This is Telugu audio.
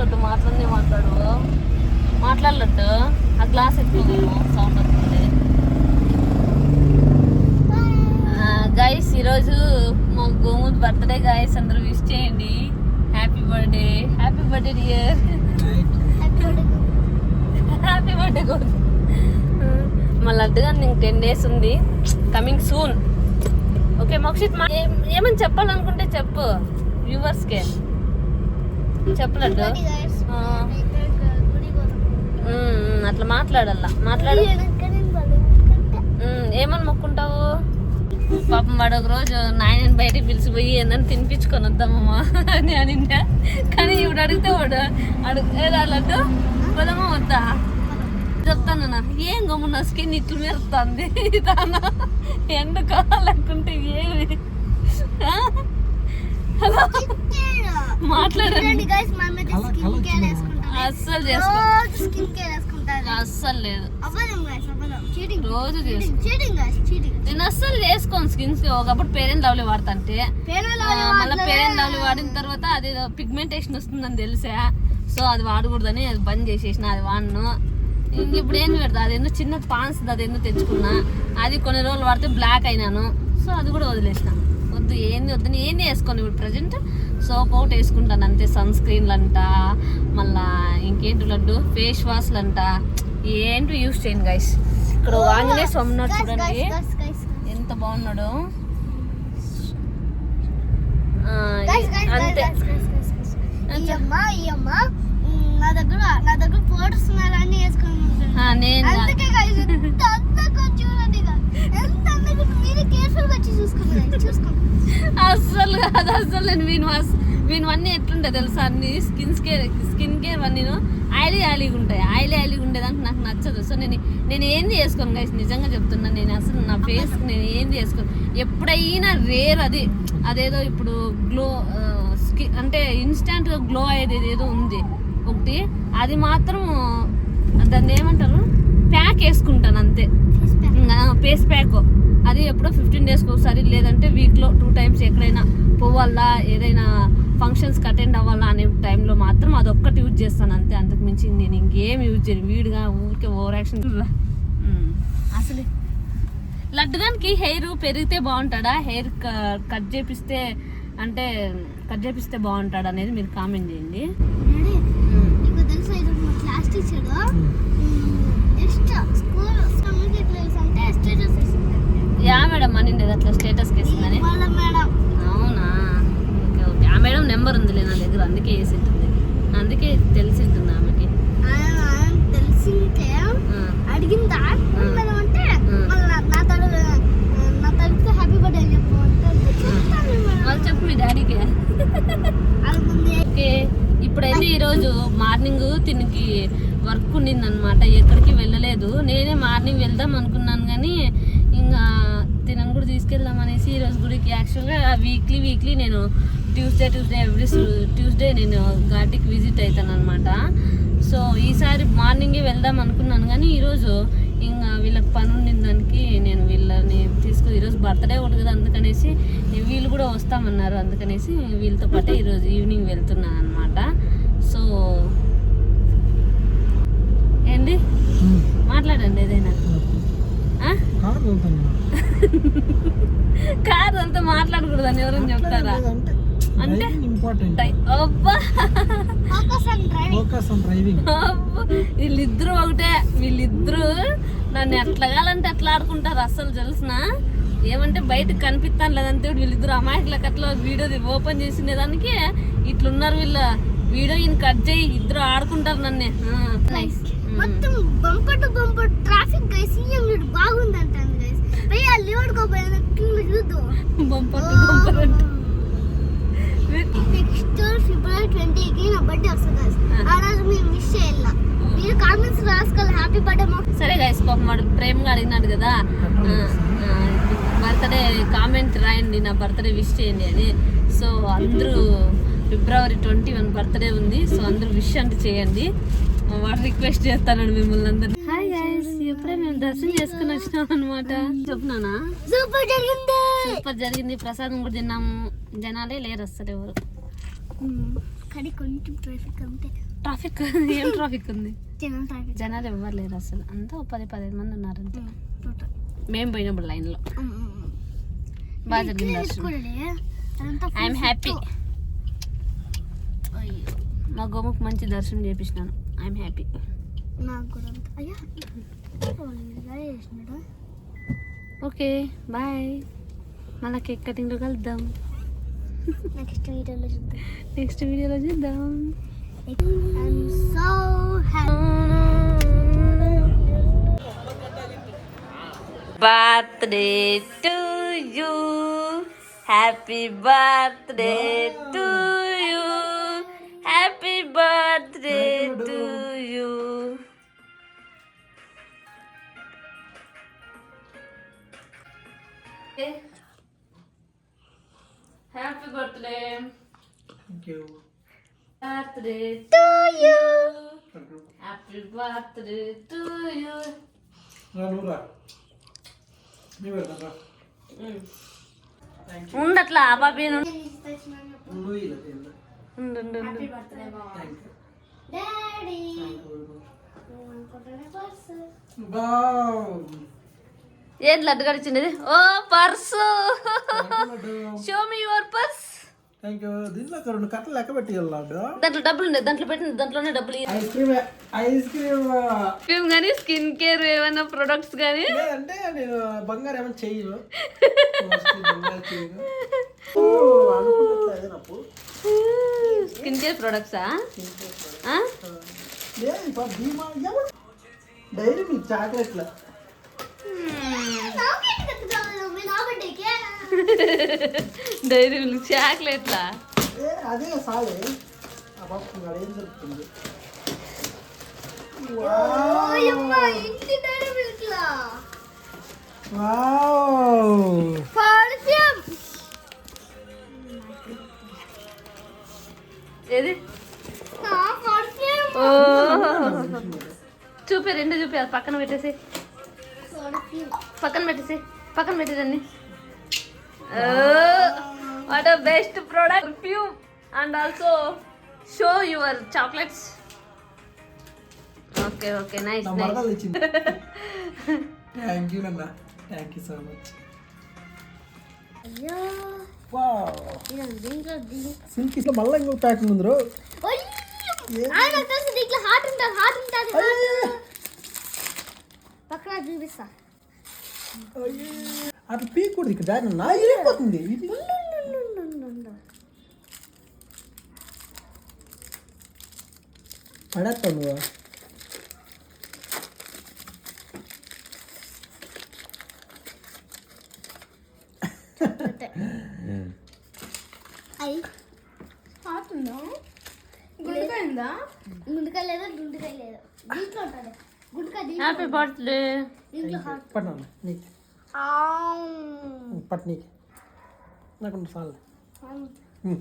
లడ్డు మాట్లాడి మాట్లాడు. మాట్లాడలట్టు ఆ గ్లాస్ ఎక్కువ సౌండ్ వస్తుంది. గైస్ ఈరోజు మా గోముద్ బర్త్డే గాయస్ అందరూ విష్ చేయండి. Happy birthday happy birthday dear happy birthday కూడా మా లడ్డు గారు ఇంక టెన్ డేస్ ఉంది. కమింగ్ సూన్ ఓకే మోక్షిత్ మా ఏమని చెప్పాలనుకుంటే చెప్పు. వ్యూవర్స్కే చెప్పు లడ్డు ఆ, ఉమ్, ఉమ్, అట్లా మాట్లాడాల మాట్లాడు. ఏమని మొక్కుంటావు? పాపం వాడు ఒక రోజు నాయనని బయటికి పిలిచిపోయి ఏందని తినిపించుకొని వద్దామమ్మా అని అనిందా కానీ ఇప్పుడు అడిగితే వాడు అడుగు పోదామా వద్దా? చెప్తాను నా ఏం గమ్మున స్కిన్ ఇట్లు మెరుస్తుంది తాను ఎండ కావాలనుకుంటే ఏమి? హలో? మాట్లాడండి అస్సలు చేసుకో. అస్సలు లేదు. రోజు నేను అస్సలు చేసుకోను స్కిన్స్ ఒకప్పుడు పేరెంట్ లవ్లీ వాడతాంటే మళ్ళీ పేరెంట్ లవ్లీ వాడిన తర్వాత అదేదో పిగ్మెంటేషన్ వస్తుందని తెలిసా? సో అది వాడకూడదని అది బంద్ చేసేసిన అది వాడను. ఇంక ఇప్పుడు ఏం పెడతా? అదేందో చిన్న పాన్స్ అదేందో తెచ్చుకున్నా. అది కొన్ని రోజులు వాడితే బ్లాక్ అయినాను. సో అది కూడా వదిలేసిన. వద్దు ఏంది వద్దు. ఏంది వేసుకోను ఇప్పుడు ప్రజెంట్ సోప్ ఒకటి వేసుకుంటాను అంతే సన్ స్క్రీన్లు అంట మళ్ళా ఇంకేంటి లడ్డు? ఫేస్ వాష్లు అంట ఏంటి యూస్ చేయను గైస్ ఇక్కడ ఆంజనేయ స్వామి ఉన్నాడు చూడండి. ఎంత బాగున్నాడు. ఆ, అంతే. నా దగ్గర ఫోటోస్ ఉన్నారని వేసుకుని నేను అందుకే guys, ఎంత అందంగా చూడండి guys. ఎంత అందంగా మీరే కేర్ఫుల్గా వచ్చి చూసుకోండి guys, చూసుకోండి. అస్సలు కాదు అస్సలు నేను వీని వాస్ వీని అన్నీ ఎట్లుంటాయి తెలుసా? అన్ని స్కిన్ కేర్ స్కిన్ కేర్ అన్నీ ఆయిలీ ఆయిలీగా ఉంటాయి. ఆయిలీ ఆయిలీగా ఉండేదానికి నాకు నచ్చదు. సో నేను నేను ఏంది వేసుకోను గైస్ నిజంగా చెప్తున్నా నేను అసలు నా ఫేస్ నేను ఏంది వేసుకోను? ఎప్పుడైనా రేర్ అది అదేదో ఇప్పుడు గ్లో స్కిన్ అంటే ఇన్స్టాంట్ గ్లో అయ్యేది ఏదో ఉంది. ఒకటి. అది మాత్రం దాన్ని ఏమంటారు? ప్యాక్ వేసుకుంటాను అంతే. ఫేస్ ప్యాక్ అది ఎప్పుడో ఫిఫ్టీన్ డేస్కి ఒకసారి లేదంటే వీక్లో టూ టైమ్స్ ఎక్కడైనా పోవాలా ఏదైనా ఫంక్షన్స్కి అటెండ్ అవ్వాలా అనే టైంలో మాత్రం అదొక్కటి యూజ్ చేస్తాను అంతే. అంతకు మించి నేను ఇంకేం యూజ్ చేయను. వీడిగా ఊరికే ఓవర్ యాక్షన్ అసలు. లడ్డుగానికి హెయిర్ పెరిగితే బాగుంటాడా? హెయిర్ కట్ చేపిస్తే అంటే కట్ చేపిస్తే బాగుంటాడా అనేది మీరు కామెంట్ చేయండి. క్లాస్ టీచర్ యా మేడం అనిండేది అట్లా స్టేటస్ కేసిందని వాళ్ళ మేడం అవునా ఓకే ఓకే ఆ మేడం నెంబర్ ఉందిలే నా దగ్గర అందుకే వేసి ఉంటుంది అందుకే తెలిసి ఉంటుంది ఆమెకి ఆయన ఆయన తెలిసింటే ఆ, అడిగిందా మేడం అంటే మ్. మళ్ళీ నా- నా తడు నా తడితే హ్యాపీ బర్త్డే అని చెప్పు అంటే చెప్తాను మేడం వాళ్ళు చెప్పు మీ డాడీకి వాళ్ళ ముందే ఓకే ఇప్పుడైతే ఈరోజు మార్నింగ్ తినికి వర్క్ ఉండిందనమాట ఎక్కడికి వెళ్ళలేదు. నేనే మార్నింగ్ వెళ్దాం అనుకున్నాను కానీ ఇంకా తినని కూడా తీసుకెళ్దాం అనేసి ఈరోజు గుడికి యాక్చువల్గా వీక్లీ వీక్లీ నేను ట్యూస్డే ట్యూస్డే ఎవ్రీ ట్యూస్డే నేను ఘాటికి విజిట్ అవుతాను అనమాట సో ఈసారి మార్నింగే వెళ్దాం అనుకున్నాను కానీ ఈరోజు ఇంకా వీళ్ళకి పని ఉండిన దానికి నేను వీళ్ళని తీసుకు ఈరోజు బర్త్డే ఒకటి కదా అందుకనేసి వీళ్ళు కూడా వస్తామన్నారు అందుకనేసి వీళ్ళతో పాటే ఈరోజు ఈవినింగ్ వెళ్తున్నాను అనమాట సో ఏంటి మాట్లాడండి ఏదైనా. ఆ? కార్ అంతా మాట్లాడకూడదని ఎవరైనా చెప్తారా? అంటే ఇంపార్టెంట్. టై- అబ్బా! Focus on driving. Focus on driving. అబ్బా. వీళ్ళిద్దరూ ఒకటే వీళ్ళిద్దరూ నన్ను ఎట్లాగాలంటే అట్లా ఆడుకుంటారు అస్సలు తెలిసిన? ఏమంటే బయటకు కనిపిస్తాను లేదంటే వీళ్ళిద్దరు అమాయకులకు అట్లా వీడియో ఓపెన్ చేసిన దానికి ఇట్లున్నారు వీళ్ళ. వీడియో ఈయన కట్ చేయి ఇద్దరు ఆడుకుంటారు నన్నే. నైస్ మొత్తం bumper to bumper traffic guys CM వీడు బాగుంది అంటాను గైస్ భయ్యా లివర్డ్ కో భయ్యా కింద చూద్దు. బంపర్ టు బంపర్ అంటే నెక్స్ట్ ఫిబ్రవరి ట్వంటీకి నా బర్త్డే వస్తుంది guys. ఆ రోజు మీరు మిస్ చేయాల మీరు కామెంట్స్ రాసుకోవాలి హ్యాపీ బర్త్డే మా సరే గైస్ పాపం వాడు ప్రేమగా అడిగినాడు కదా. బర్త్డే కామెంట్ రాయండి నా బర్త్డే విష్ చేయండి అని. సో అందరూ ఫిబ్రవరి ట్వంటీ వన్ బర్త్డే ఉంది. సో అందరూ విష్ అంటే చేయండి. వాడు రిక్వెస్ట్ చేస్తానండి మిమ్మల్ని అందరు హాయ్ గైస్ ఎప్పుడే మేము దర్శనం చేసుకుని వచ్చినాం అనమాట చెప్తున్నానా సూపర్ జరిగింది! సూపర్ జరిగింది. ప్రసాదం కూడా తిన్నాము. జనాలే లేరు అసలు ఎవరు. కానీ కొంచెం ట్రాఫిక్ అంతే ట్రాఫిక్ ఏం ట్రాఫిక్ ఉంది? జనాలు ఎవ్వరు లేరు అసలు అంతా పది పదిహేను మంది ఉన్నారు అంతే. టోటల్ మేము పోయినప్పుడు లైన్లో బాగా జరిగింది ఐఎమ్ హ్యాపీ మా గోముకు మంచి దర్శనం చేపించినాను ఐఎమ్ హ్యాపీ నాకు కూడా అయ్యా ఓకే బాయ్. మళ్ళీ కేక్ కటింగ్లో కలుద్దాం. నెక్స్ట్ వీడియోలో చూద్దాం. నెక్స్ట్ వీడియోలో చూద్దాం. I'm so happy. Birthday to you happy birthday to you happy birthday to you happy birthday thank you birthday To you. Happy birthday to you ఉండట్లా ఆ ఏంటి లడ్డు గడిచింది ఓ purse. Show me your purse దీంట్లో ఒక రెండు కట్టలు లెక్క పెట్టి వెళ్ళాడు దాంట్లో డబ్బులు ఉన్నాయి దాంట్లో పెట్టిన దాంట్లోనే డబ్బులు ఐస్ క్రీమ్ ఐస్ క్రీమ్ కానీ స్కిన్ కేర్ ఏమైనా ప్రొడక్ట్స్ కానీ లేదంటే నేను బంగారు ఏమైనా నాకు. స్కిన్ కేర్ ప్రొడక్ట్సా డైరీ మీకు చాక్లెట్ల డైరీ మిల్క్ చాక్లెట్లా? ఏ అదే సాలే ఏం దొరుకుతుంది? ఏది? ఓ. చూపే రెండు చూపే అది పక్కన పెట్టేసి. పక్కన పెట్టేసి పక్కన పెట్టేదండి what best product perfume and also show your chocolates okay okay nice nice thank you అన్న thank you so much wow silk ఇట్లా మళ్ళీ ఇంకొక ప్యాకింగ్ ఉంది రో హార్ట్ ఉంటుంది హార్ట్ ఉంటుంది పక్కన చూపిస్తా. అట్లా పీక్ కూడా ఇక్కడ బ్యాగ్ నా ఇరిగిపోతుంది ఇది అయ్యి హార్ట్ ఉందా గుండెకాయ గుండెకాయ లేదా గుండెకాయ లేదా దీంట్లో ఉంటుంది గుండెకాయ దీంట్లో హ్యాపీ బర్త్డే దీంట్లో హార్ట్ పట్నా నీకు పట్టు నీకు నాకు చాలు అవును. ఉమ్.